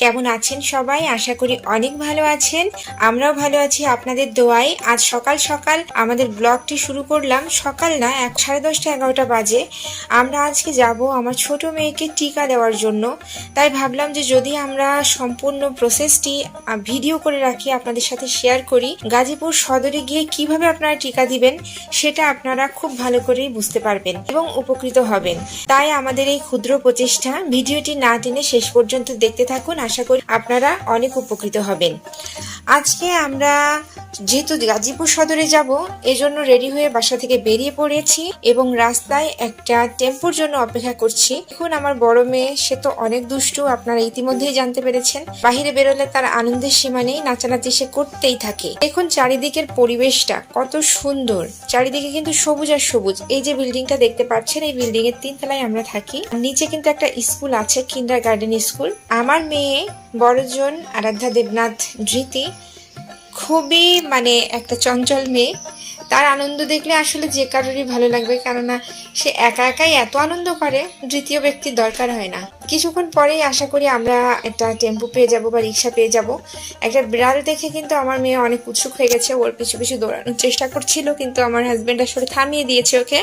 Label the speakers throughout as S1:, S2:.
S1: কেমন আছেন সবাই? আশা করি অনেক ভালো আছেন। আমরাও ভালো আছি আপনাদের দোয়ায়। আজ সকাল সকাল আমাদের ব্লগটি শুরু করলাম। সকাল না, এক সাড়ে দশটা এগারোটা বাজে। আমরা আজকে যাব আমার ছোট মেয়েকে টিকা দেওয়ার জন্য। তাই ভাবলাম যে যদি আমরা সম্পূর্ণ প্রসেসটি ভিডিও করে রাখি, আপনাদের সাথে শেয়ার করি, গাজীপুর সদরে গিয়ে কীভাবে আপনারা টিকা দিবেন, সেটা আপনারা খুব ভালো করেই বুঝতে পারবেন এবং উপকৃত হবেন। তাই আমাদের এই ক্ষুদ্র প্রচেষ্টা ভিডিওটি না টেনে শেষ পর্যন্ত দেখতে থাকুন। আশা করি আপনারা অনেক উপকৃত হবেন। আজকে আমরা যেহেতু গাজীপুর সদরে যাব, এজন্য রেডি হয়ে বাসা থেকে বেরিয়ে পড়েছি এবং রাস্তায় একটা টেম্পোর জন্য অপেক্ষা করছি। এখন আমার বড় মেয়ে, সে তো অনেক দুষ্টু, আপনারা ইতিমধ্যেই জানতে পেরেছেন। বাহিরে বেরোলে তার আনন্দের সীমা নেই, নাচানাচি সে করতেই থাকে। এখন চারিদিকের পরিবেশটা কত সুন্দর। চারিদিকে কিন্তু সবুজ আর সবুজ। এই যে বিল্ডিংটা দেখতে পাচ্ছেন, এই বিল্ডিং এর তিন তলায় আমরা থাকি। নিচে কিন্তু একটা স্কুল আছে কিন্ডার গার্ডেন স্কুল। আমার মেয়ে বড়জন আরাধ্যা দেবনাথ ধৃতি খুবই মানে একটা চঞ্চল মেয়ে। তার আনন্দ দেখলে আসলে যে কারোরই ভালো লাগবে, কেননা সে একা একাই এত আনন্দ করে দ্বিতীয় ব্যক্তির দরকার হয় না। কিছুক্ষণ পরেই আশা করি আমরা একটা টেম্পু পেয়ে যাব বা রিক্সা পেয়ে যাব। একটা বিড়াল দেখে কিন্তু আমার মেয়ে অনেক উৎসুক হয়ে গেছে, ওর পিছু পিছু দৌড়ানোর চেষ্টা করছিল, কিন্তু আমার হাজবেন্ড আসলে থামিয়ে দিয়েছে ওকে।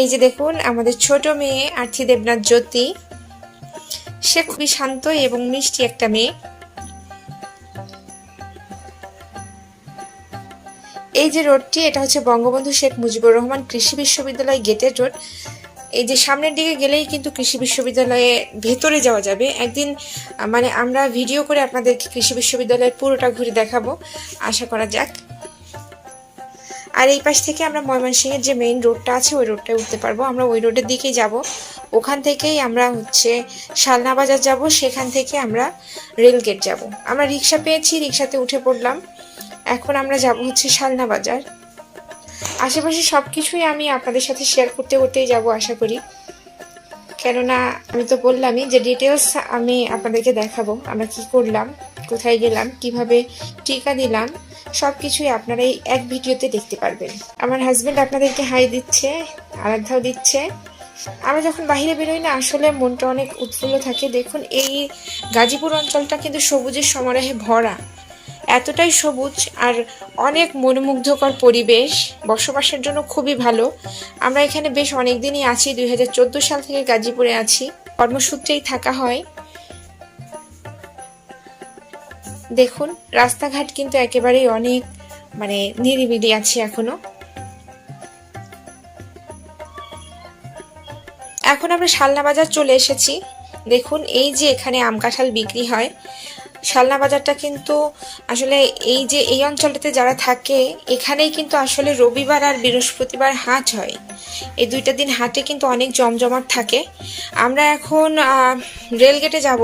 S1: এই যে দেখুন, আমাদের ছোট মেয়ে আর্থি দেবনাথ জ্যোতি। সে খুবই শান্ত এবং মিষ্টি একটা মেয়ে। এই যে রোডটি, এটা হচ্ছে বঙ্গবন্ধু শেখ মুজিবুর রহমান কৃষি বিশ্ববিদ্যালয় গেটের রোড। এই যে সামনের দিকে গেলেই কিন্তু কৃষি বিশ্ববিদ্যালয়ে ভেতরে যাওয়া যাবে। একদিন মানে আমরা ভিডিও করে আপনাদেরকে কৃষি বিশ্ববিদ্যালয়ের পুরোটা ঘুরে দেখাবো। আশা করা যাক। আর এই পাশ থেকে আমরা ময়মনসিংহের যে মেইন রোডটা আছে, ওই রোডটায় উঠতে পারব। আমরা ওই রোডের দিকেই যাব। ওখান থেকেই আমরা হচ্ছে শালনা বাজার যাব। সেখান থেকে আমরা রেলগেট যাব। আমরা রিক্সা পেয়েছি, রিক্সাতে উঠে পড়লাম। এখন আমরা যাব হচ্ছে শালনা বাজার। আশেপাশে সব কিছুই আমি আপনাদের সাথে শেয়ার করতে করতেই যাব, আশা করি। কেননা, আমি তো বললামই যে ডিটেলস আমি আপনাদেরকে দেখাবো, আমরা কি করলাম। কোথায় গেলাম, কীভাবে টিকা দিলাম সব কিছুই আপনারা এই এক ভিডিওতে দেখতে পারবেন। আমার হাজবেন্ড আপনাদেরকে হাই দিচ্ছে, আরাধ্যাও দিচ্ছে। আমরা যখন বাইরে বেরোই না, আসলে মনটা অনেক উৎফুল্ল থাকে। দেখুন, এই গাজীপুর অঞ্চলটা কিন্তু সবুজের সমারোহে ভরা। এতটাই সবুজ আর অনেক মনোমুগ্ধকর পরিবেশ। বসবাসের জন্য খুবই ভালো। আমরা এখানে বেশ অনেক দিনই আছি, দুই হাজার চোদ্দ সাল থেকে গাজীপুরে আছি। কর্মসূত্রেই থাকা হয়। দেখুন, রাস্তাঘাট কিন্তু একেবারেই অনেক মানে নিরিবিলি আছে এখনও। এখন আমরা শালনা বাজার চলে এসেছি। দেখুন, এই যে এখানে আম কাঁঠাল বিক্রি হয় শালনা বাজারটা কিন্তু আসলে এই যে এই অঞ্চলটাতে যারা থাকে, এখানেই কিন্তু আসলে রবিবার আর বৃহস্পতিবার হাট হয়। এই দুইটা দিন হাটে কিন্তু অনেক জমজমাট থাকে। আমরা এখন রেলগেটে যাব।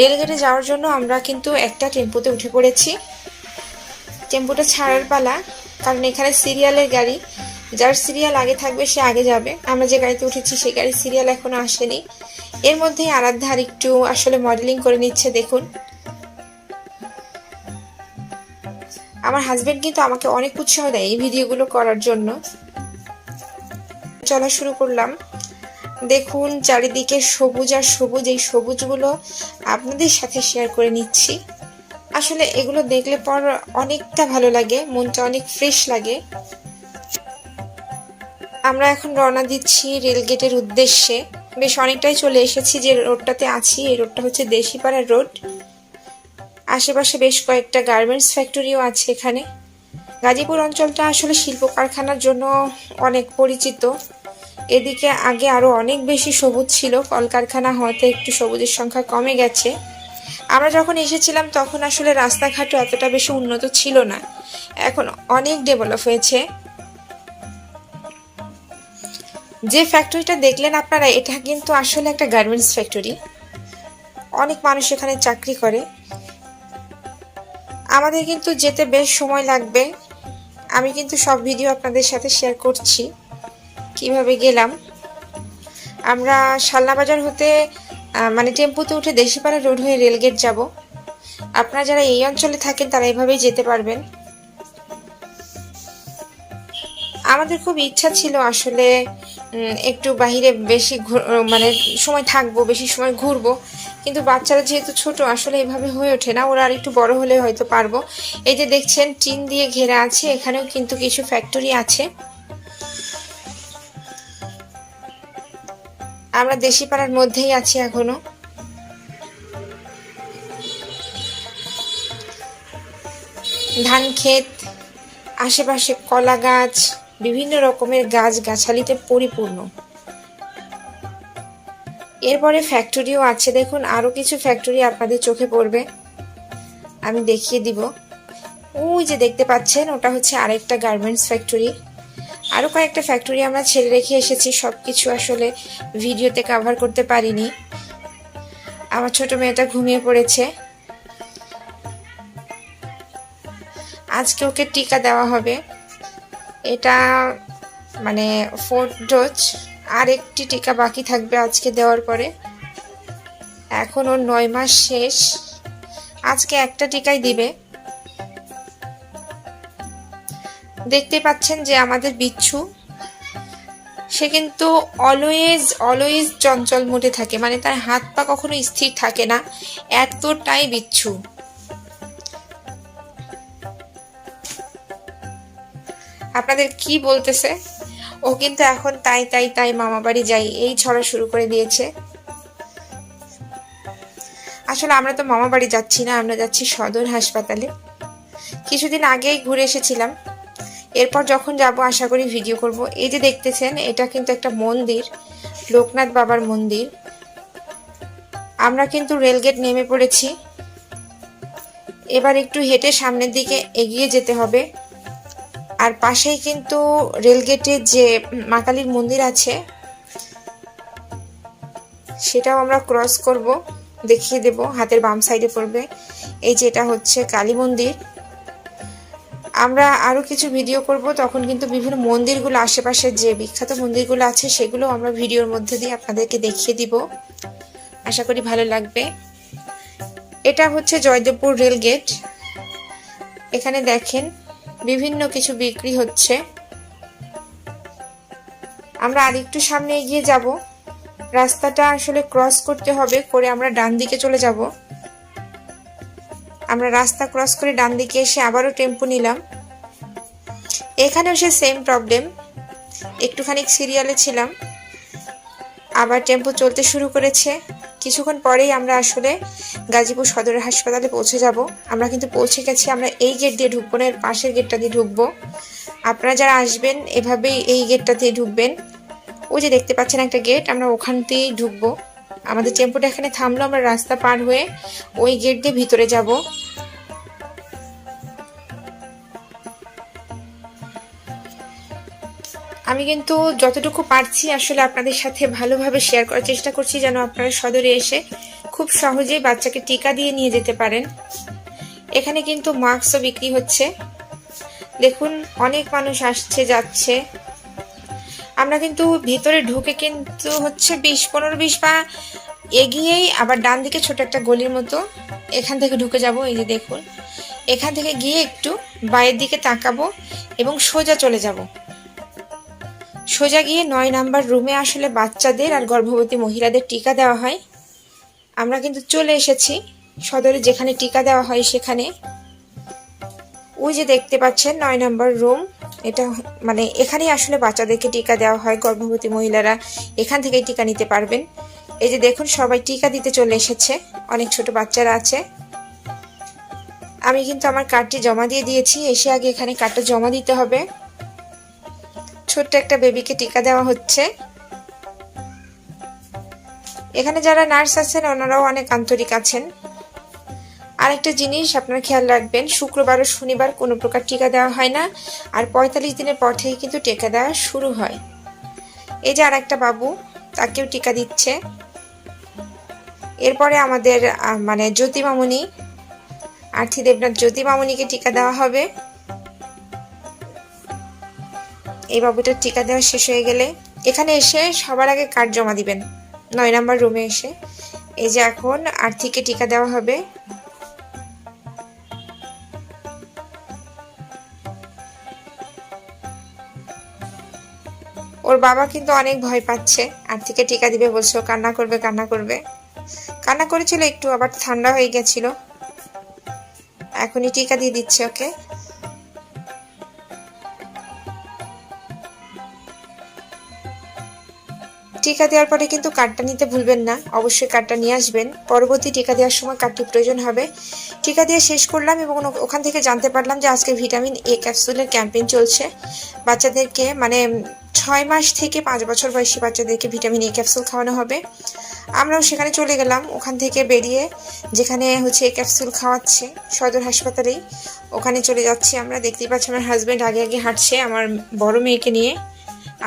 S1: রেলগেটে যাওয়ার জন্য আমরা কিন্তু একটা টেম্পোতে উঠে পড়েছি। টেম্পোটা ছাড়ার পালা, কারণ এখানে সিরিয়ালের গাড়ি। যার সিরিয়াল আগে থাকবে, সে আগে যাবে। আমরা যে গাড়িতে উঠেছি সেই গাড়ির সিরিয়াল এখনও আসেনি। এর মধ্যেই আরাধ্যা আর একটু আসলে মডেলিং করে নিচ্ছে, দেখুন। আমার হাজবেন্ড কিন্তু আমাকে অনেক উৎসাহ দেয় এই ভিডিওগুলো করার জন্য। চলা শুরু করলাম। দেখুন, চারিদিকে সবুজ আর সবুজ, এই সবুজগুলো আপনাদের সাথে শেয়ার করে নিচ্ছি। আসলে এগুলো দেখলে পর অনেকটা ভালো লাগে, মনটা অনেক ফ্রেশ লাগে। আমরা এখন রওনা দিচ্ছি রেলগেটের উদ্দেশ্যে। বেশ অনেকটাই চলে এসেছি যে রোডটাতে আছি, এই রোডটা হচ্ছে দেশিপাড়া রোড আশেপাশে বেশ কয়েকটা গার্মেন্টস ফ্যাক্টরিও আছে এখানে। গাজীপুর অঞ্চলটা আসলে শিল্প কারখানার জন্য অনেক পরিচিত। এদিকে আগে আরও অনেক বেশি সবুজ ছিল, কলকারখানা হওয়াতে একটু সবুজের সংখ্যা কমে গেছে। আমরা যখন এসেছিলাম তখন আসলে রাস্তাঘাটও এতটা বেশি উন্নত ছিল না। এখন অনেক ডেভেলপ হয়েছে। যে ফ্যাক্টরিটা দেখলেন আপনারা, এটা কিন্তু আসলে একটা গার্মেন্টস ফ্যাক্টরি অনেক মানুষ এখানে চাকরি করে। আমাদের কিন্তু যেতে বেশ সময় লাগবে। আমি কিন্তু সব ভিডিও আপনাদের সাথে শেয়ার করছি, কীভাবে গেলাম। আমরা শালনা বাজার হতে মানে টেম্পুতে উঠে দেশিপাড়া রোড হয়ে রেলগেট যাব। আপনারা যারা এই অঞ্চলে থাকেন, তারা এভাবেই যেতে পারবেন। আমাদের খুব ইচ্ছা ছিল আসলে একটু বাহিরে বেশি মানে সময় থাকব, বেশি সময় ঘুরবো। কিন্তু বাচ্চারা যেহেতু ছোট, আসলে এভাবে হয়ে ওঠে না। ওরা আর একটু বড় হলে হয়তো পারব। এই যে দেখছেন, টিন দিয়ে ঘেরা আছে। এখানেও কিন্তু কিছু ফ্যাক্টরি আছে। আমরা দেশি পাড়ার মধ্যেই আছি এখনও। ধান ক্ষেত, আশেপাশে কলা গাছ। বিভিন্ন রকমের গাছ গাছালিতে পরিপূর্ণ। এরপরে ফ্যাক্টরিও আছে। দেখুন আরও কিছু ফ্যাক্টরি আপনাদের চোখে পড়বে। আমি দেখিয়ে দিব। ওই যে দেখতে পাচ্ছেন, ওটা হচ্ছে আরেকটা গার্মেন্টস ফ্যাক্টরি আরও কয়েকটা ফ্যাক্টরি আমরা ছেড়ে রেখে এসেছি। সব কিছু আসলে ভিডিওতে কাভার করতে পারিনি। আমার ছোট মেয়েটা ঘুমিয়ে পড়েছে। আজকে ওকে টিকা দেওয়া হবে। এটা মানে ফোর্থ ডোজ আর একটি টিকা বাকি থাকবে আজকে দেওয়ার পরে। এখন ওর নয় মাস শেষ। আজকে একটা টিকাই দিবে। দেখতে পাচ্ছেন যে আমাদের বিচ্ছু, সে কিন্তু অলওয়েজ অলওয়েজ চঞ্চল মোটে থাকে। মানে তার হাত পা কখনো স্থির থাকে না। এতটাই বিচ্ছু। আপনাদের কি বলতেছে? ও কিন্তু এখন তাই তাই তাই মামা বাড়ি যাই, এই ছড়া শুরু করে দিয়েছে। আসলে আমরা তো মামা বাড়ি যাচ্ছি না, আমরা যাচ্ছি সদর হাসপাতালে। কিছুদিন আগেই ঘুরে এসেছিলাম। এরপর যখন যাব, আশা করি ভিডিও করব। এই যে দেখতেছেন, এটা কিন্তু একটা মন্দির, লোকনাথ বাবার মন্দির। আমরা কিন্তু রেলগেট নেমে পড়েছি। এবার একটু হেঁটে সামনের দিকে এগিয়ে যেতে হবে। আর পাশেই কিন্তু রেলগেটের যে মা কালীর মন্দির আছে, সেটাও আমরা ক্রস করব, দেখিয়ে দেব, হাতের বাম সাইডে পড়বে। এই যে এটা হচ্ছে কালী মন্দির। আমরা আরও কিছু ভিডিও করব, তখন কিন্তু বিভিন্ন মন্দিরগুলো আশেপাশের যে বিখ্যাত মন্দিরগুলো আছে, সেগুলো আমরা ভিডিওর মধ্যে দিয়ে আপনাদেরকে দেখিয়ে দিব। আশা করি ভালো লাগবে। এটা হচ্ছে জয়দেবপুর রেল গেট এখানে দেখেন বিভিন্ন কিছু বিক্রি হচ্ছে। আমরা আরেকটু সামনে এগিয়ে যাব। রাস্তাটা আসলে ক্রস করতে হবে, করে আমরা ডান দিকে চলে যাব। আমরা রাস্তা ক্রস করে ডান দিকে এসে আবারও টেম্পু নিলাম। এখানেও সে সেম প্রবলেম একটুখানি সিরিয়ালে ছিলাম। আবার টেম্পো চলতে শুরু করেছে। কিছুক্ষণ পরেই আমরা আসলে গাজীপুর সদর হাসপাতালে পৌঁছে যাব। আমরা কিন্তু পৌঁছে গেছি, আমরা এই গেট দিয়ে ঢুকবো না, এর পাশের গেটটা দিয়ে ঢুকবো। আপনারা যারা আসবেন, এভাবেই এই গেটটা দিয়ে ঢুকবেন। ওই যে দেখতে পাচ্ছেন একটা গেট আমরা ওখান দিয়েই ঢুকবো। আমাদের টেম্পোটা এখানে থামলো, আমরা রাস্তা পার হয়ে ওই গেট দিয়ে ভিতরে যাব। আমি কিন্তু যতটুকু পারছি আসলে আপনাদের সাথে ভালোভাবে শেয়ার করার চেষ্টা করছি যেন আপনারা সদরে এসে খুব সহজেই বাচ্চাকে টিকা দিয়ে নিয়ে যেতে পারেন। এখানে কিন্তু মাস্কও বিক্রি হচ্ছে। দেখুন, অনেক মানুষ আসছে, যাচ্ছে। আমরা কিন্তু ভিতরে ঢুকে কিন্তু হচ্ছে বিশ, পনেরো, বিশ পা এগিয়েই আবার ডান দিকে ছোট একটা গলির মতো এখান থেকে ঢুকে যাব। এই যে দেখুন, এখান থেকে গিয়ে একটু বাইরের দিকে তাকাবো এবং সোজা চলে যাব। সোজা গিয়ে নয় নাম্বার রুমে আসলে বাচ্চাদের আর গর্ভবতী মহিলাদের টিকা দেওয়া হয়। আমরা কিন্তু চলে এসেছি সদরে যেখানে টিকা দেওয়া হয় সেখানে। ওই যে দেখতে পাচ্ছেন নয় নাম্বার রুম। এটা মানে এখানেই আসলে বাচ্চাদেরকে টিকা দেওয়া হয়, গর্ভবতী মহিলারা এখান থেকেই টিকা নিতে পারবেন। এই যে দেখুন, সবাই টিকা দিতে চলে এসেছে। অনেক ছোট বাচ্চারা আছে। আমি কিন্তু আমার কার্ডটি জমা দিয়ে দিয়েছি। এসে আগে এখানে কার্ডটা জমা দিতে হবে। ছোট্ট একটা বেবিকে টিকা দেওয়া হচ্ছে। এখানে যারা নার্স আছেন, ওনারাও অনেক আন্তরিক আছেন। আরেকটা জিনিস আপনারা খেয়াল রাখবেন, শুক্রবার ও শনিবার কোনো প্রকার টিকা দেওয়া হয় না, আর পঁয়তাল্লিশ দিনের পর থেকে কিন্তু টিকা দেওয়া শুরু হয়। এই যে আর একটা বাবু, তাকেও টিকা দিচ্ছে। এরপরে আমাদের মানে জ্যোতি মামুনি আর্থি দেবনাথ জ্যোতি মামুনিকে টিকা দেওয়া হবে। এই বাবুটার টিকা দেওয়া শেষ হয়ে গেলে এখানে এসে সবার আগে কার্ড জমা দিবেন। নয় নাম্বার রুমে এসে। এই যে এখন আর্থিকে টিকা দেওয়া হবে। ওর বাবা কিন্তু অনেক ভয় পাচ্ছে। আর থেকে টিকা দিবে বলছো কান্না করবে কান্না করবে। কান্না করেছিল একটু, আবার ঠান্ডা হয়ে গেছিল। এখনই টিকা দিয়ে দিচ্ছে ওকে। টিকা দেওয়ার পরে কিন্তু কার্ডটা নিতে ভুলবেন না। অবশ্যই কার্ডটা নিয়ে আসবেন। পরবর্তী টিকা দেওয়ার সময় কার্ডটি প্রয়োজন হবে। টিকা দিয়ে শেষ করলাম এবং ওখান থেকে জানতে পারলাম যে আজকে ভিটামিন এ ক্যাপসুলের ক্যাম্পেইন চলছে। বাচ্চাদেরকে মানে ছয় মাস থেকে পাঁচ বছর বয়সী বাচ্চাদেরকে ভিটামিন এ ক্যাপসুল খাওয়ানো হবে। আমরাও সেখানে চলে গেলাম। ওখান থেকে বেরিয়ে যেখানে হচ্ছে এ ক্যাপসুল খাওয়াচ্ছে সদর হাসপাতালেই। ওখানে চলে যাচ্ছি আমরা। দেখতেই পাচ্ছি আমার হাজব্যান্ড আগে আগে হাঁটছে আমার বড় মেয়েকে নিয়ে।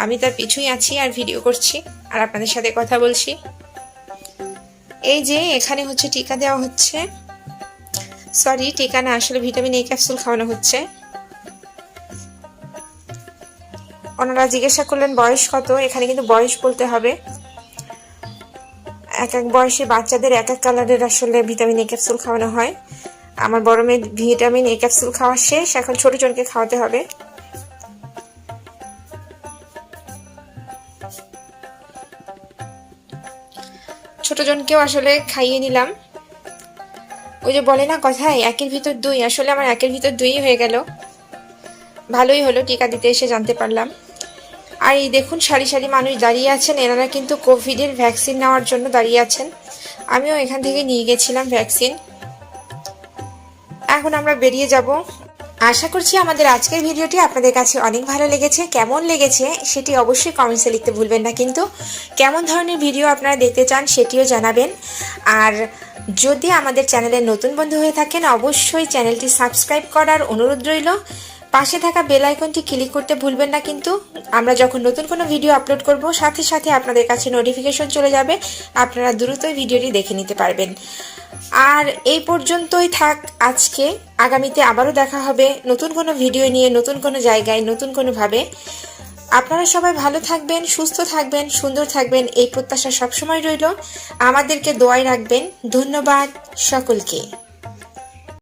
S1: আমি তার পিছুই আছি আর ভিডিও করছি, আর আপনাদের সাথে কথা বলছি। এই যে, এখানে হচ্ছে টিকা দেওয়া হচ্ছে। সরি টিকা না, আসলে ভিটামিন এ ক্যাপসুল খাওয়ানো হচ্ছে। ওনারা জিজ্ঞাসা করলেন, বয়স কত? এখানে কিন্তু বয়স বলতে হবে। এক এক বয়সে বাচ্চাদের এক এক কালারের আসলে ভিটামিন এ ক্যাপসুল খাওয়ানো হয়। আমার বড় মেয়ে ভিটামিন এ ক্যাপসুল খাওয়া শেষ, এখন ছোট জনকে খাওয়াতে হবে। ছোট জনকেও আসলে খাইয়ে নিলাম। ওই যে বলে না কথায়, একের ভিতর দুই। আসলে আমার একের ভিতর দুই হয়ে গেল। ভালোই হলো, টিকা দিতে এসে জানতে পারলাম। আর এই দেখুন, সারি সারি মানুষ দাঁড়িয়ে আছেন। এনারা কিন্তু কোভিডের ভ্যাকসিন নেওয়ার জন্য দাঁড়িয়ে আছেন। আমিও এখান থেকে নিয়ে গেছিলাম ভ্যাকসিন। এখন আমরা বেরিয়ে যাব। আশা করছি আমাদের আজকের ভিডিওটি আপনাদের কাছে অনেক ভালো লেগেছে। কেমন লেগেছে সেটি অবশ্যই কমেন্টসে লিখতে ভুলবেন না কিন্তু। কেমন ধরনের ভিডিও আপনারা দেখতে চান সেটিও জানাবেন। আর যদি আমাদের চ্যানেলে নতুন বন্ধু হয়ে থাকেন, অবশ্যই চ্যানেলটি সাবস্ক্রাইব করার অনুরোধ রইল। পাশে থাকা বেল আইকনটি ক্লিক করতে ভুলবেন না কিন্তু। আমরা যখন নতুন কোনো ভিডিও আপলোড করব, সাথে সাথে আপনাদের কাছে নোটিফিকেশন চলে যাবে। আপনারা দ্রুতই ভিডিওটি দেখে নিতে পারবেন। আর এই পর্যন্তই থাক আজকে। আগামীতে আবারও দেখা হবে নতুন কোনো ভিডিও নিয়ে, নতুন কোনো জায়গায়, নতুন কোনোভাবে। আপনারা সবাই ভালো থাকবেন, সুস্থ থাকবেন, সুন্দর থাকবেন, এই প্রত্যাশা সবসময় রইল। আমাদেরকে দোয়াই রাখবেন। ধন্যবাদ সকলকে।